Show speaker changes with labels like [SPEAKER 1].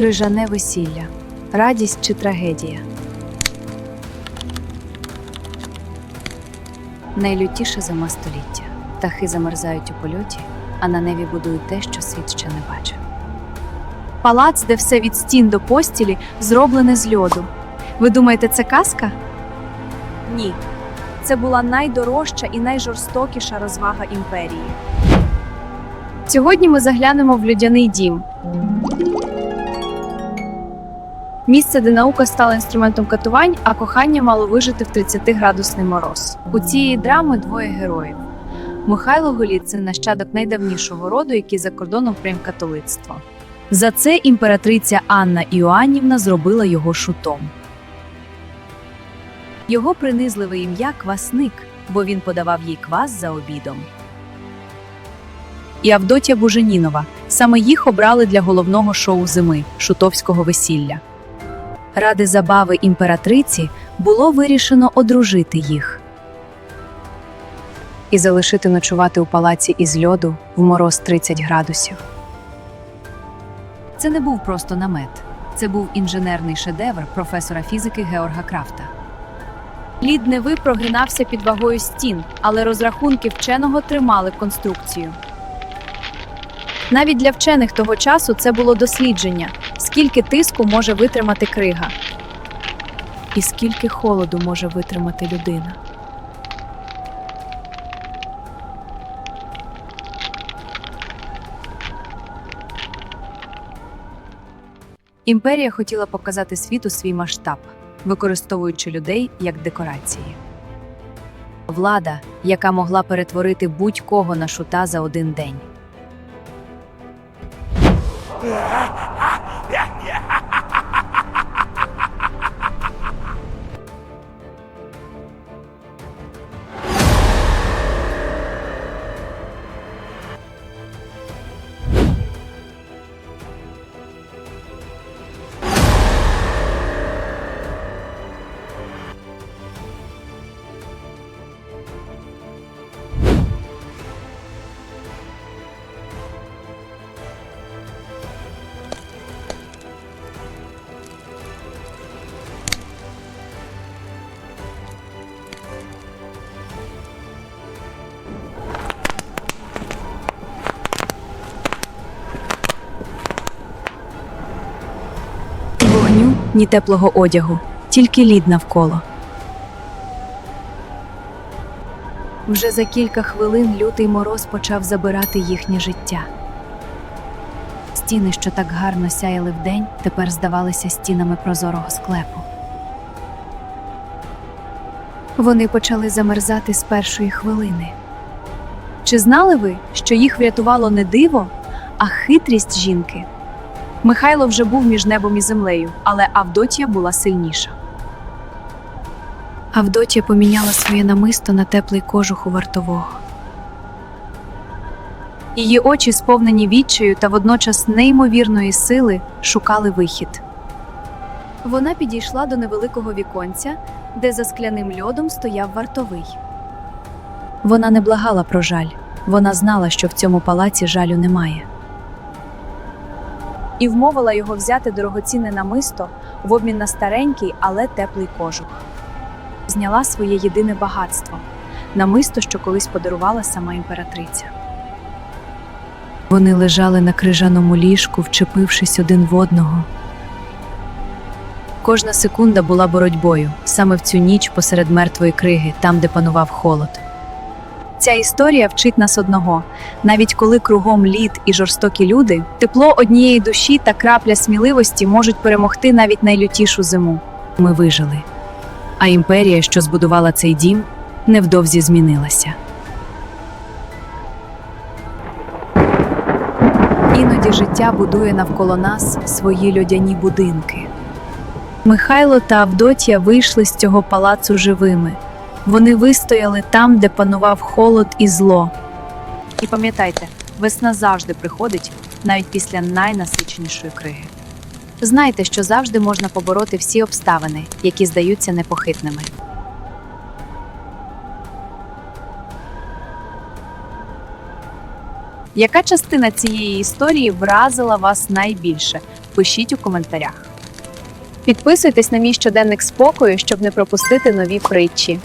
[SPEAKER 1] Крижане весілля. Радість чи трагедія. Найлютіша зима століття. Птахи замерзають у польоті, а на небі будують те, що світ ще не бачив. Палац, де все від стін до постілі, зроблене з льоду. Ви думаєте, це казка? Ні. Це була найдорожча і найжорстокіша розвага імперії. Сьогодні ми заглянемо в людяний дім. Місце, де наука стала інструментом катувань, а кохання мало вижити в 30-градусний мороз. У цієї драми двоє героїв. Михайло Голіцин – нащадок найдавнішого роду, який за кордоном прийняв католицтво. За це імператриця Анна Іоаннівна зробила його шутом. Його принизливе ім'я Квасник, бо він подавав їй квас за обідом. І Авдотя Буженінова. Саме їх обрали для головного шоу зими шутовського весілля. Ради забави імператриці було вирішено одружити їх і залишити ночувати у палаці із льоду в мороз 30 градусів. Це не був просто намет, це був інженерний шедевр професора фізики Георга Крафта. Лід Неви прогинався під вагою стін, але розрахунки вченого тримали конструкцію. Навіть для вчених того часу це було дослідження, скільки тиску може витримати крига, і скільки холоду може витримати людина. Імперія хотіла показати світу свій масштаб, використовуючи людей як декорації. Влада, яка могла перетворити будь-кого на шута за один день. Ні теплого одягу, тільки лід навколо. Вже за кілька хвилин лютий мороз почав забирати їхнє життя. Стіни, що так гарно сяяли вдень, тепер здавалися стінами прозорого склепу. Вони почали замерзати з першої хвилини. Чи знали ви, що їх врятувало не диво, а хитрість жінки? Михайло вже був між небом і землею, але Авдотія була сильніша. Авдотія поміняла своє намисто на теплий кожух у вартового. Її очі, сповнені відчаю та водночас неймовірної сили, шукали вихід. Вона підійшла до невеликого віконця, де за скляним льодом стояв вартовий. Вона не благала про жаль, вона знала, що в цьому палаці жалю немає і вмовила його взяти дорогоцінне намисто в обмін на старенький, але теплий кожух. Зняла своє єдине багатство намисто, що колись подарувала сама імператриця. Вони лежали на крижаному ліжку, вчепившись один в одного. Кожна секунда була боротьбою саме в цю ніч посеред мертвої криги, там, де панував холод. Ця історія вчить нас одного: навіть коли кругом лід і жорстокі люди, тепло однієї душі та крапля сміливості можуть перемогти навіть найлютішу зиму. Ми вижили. А імперія, що збудувала цей дім, невдовзі змінилася. Іноді життя будує навколо нас свої льодяні будинки. Михайло та Авдотія вийшли з цього палацу живими. Вони вистояли там, де панував холод і зло. І пам'ятайте, весна завжди приходить, навіть після найнасиченішої криги. Знайте, що завжди можна побороти всі обставини, які здаються непохитними. Яка частина цієї історії вразила вас найбільше? пишіть у коментарях. Підписуйтесь на мій щоденник спокою, щоб не пропустити нові притчі.